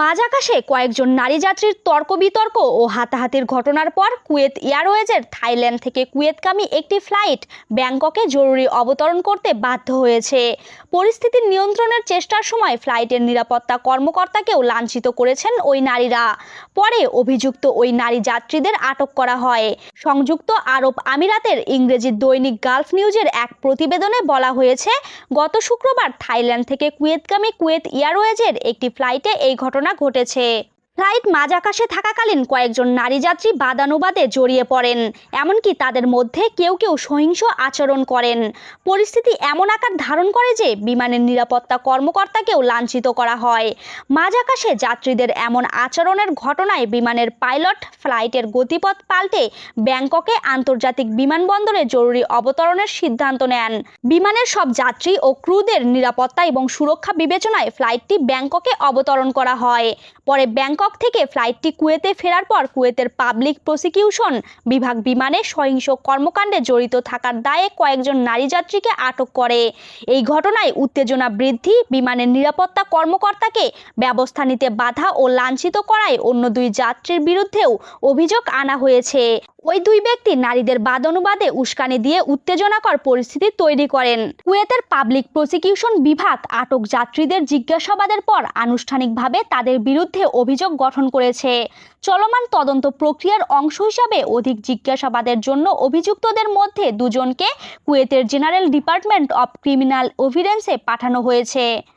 মাঝ আকাশে কয়েকজন নারী যাত্রীর তর্ক বিতর্ক ও হাতাহাতির ঘটনার পর কুয়েত এয়ারওয়েজের থাইল্যান্ড থেকে কুয়েতগামী একটি ফ্লাইট ব্যাংককে জরুরি অবতরণ করতে বাধ্য হয়েছে। পরিস্থিতি নিয়ন্ত্রণের চেষ্টার সময় ফ্লাইটের নিরাপত্তা কর্মকর্তাকেও লাঞ্ছিত করেছেন ওই নারীরা। পরে অভিযুক্ত ওই নারী যাত্রীদের আটক করা হয়। সংযুক্ত আরব আমিরাতের ইংরেজি দৈনিক গালফ নিউজের এক প্রতিবেদনে বলা হয়েছে, গত শুক্রবার থাইল্যান্ড থেকে কুয়েতগামী কুয়েত এয়ারওয়েজের একটি ফ্লাইটে এই ঘটনা ঘটেছে। ফ্লাইট মাঝ আকাশে থাকাকালীন কয়েকজন নারী যাত্রী বাদানুবাদে জড়িয়ে পড়েন। এমনকি তাদের মধ্যে কেউ কেউ সহিংস আচরণ করেন। পরিস্থিতি এমন আকার ধারণ করে যে বিমানের নিরাপত্তা কর্মকর্তাকেও লাঞ্ছিত করা হয়। মাঝ আকাশে যাত্রীদের এমন আচরণের ঘটনায় বিমানের পাইলট ফ্লাইটের গতিপথ পাল্টে ব্যাংককে আন্তর্জাতিক বিমানবন্দরে জরুরি অবতরণের সিদ্ধান্ত নেন। বিমানের সব যাত্রী ও ক্রুদের নিরাপত্তা এবং সুরক্ষা বিবেচনায় ফ্লাইটটি ব্যাংককে অবতরণ করা হয়। পরে ব্যাংকক থেকে ফ্লাইটটি কুয়েতে ফেরার পর কুয়েতের পাবলিক প্রসিকিউশন বিভাগ বিমানে সহিংস কর্মকাণ্ডে জড়িত থাকার দায়ে কয়েকজন নারী যাত্রীকে আটক করে। এই ঘটনায় উত্তেজনা বৃদ্ধি, বিমানের নিরাপত্তা কর্মকর্তাকে ব্যবস্থা নিতে বাধা ও লাঞ্ছিত করায় অন্য দুই যাত্রীর বিরুদ্ধেও অভিযোগ আনা হয়েছে। ওই দুই ব্যক্তি নারীদের বাদানুবাদে উস্কানি দিয়ে উত্তেজনাকর পরিস্থিতি তৈরি করেন। কুয়েতের পাবলিক প্রসিকিউশন বিভাগ আটক যাত্রীদের জিজ্ঞাসাবাদের পর আনুষ্ঠানিকভাবে তাদের বিরুদ্ধে অভিযোগ গঠন করেছে। চলমান তদন্ত প্রক্রিয়ার অংশ হিসাবে অধিক জিজ্ঞাসাবাদের জন্য অভিযুক্তদের মধ্যে দুজনকে কুয়েতের জেনারেল ডিপার্টমেন্ট অব ক্রিমিনাল অভিডেন্সে পাঠানো হয়েছে।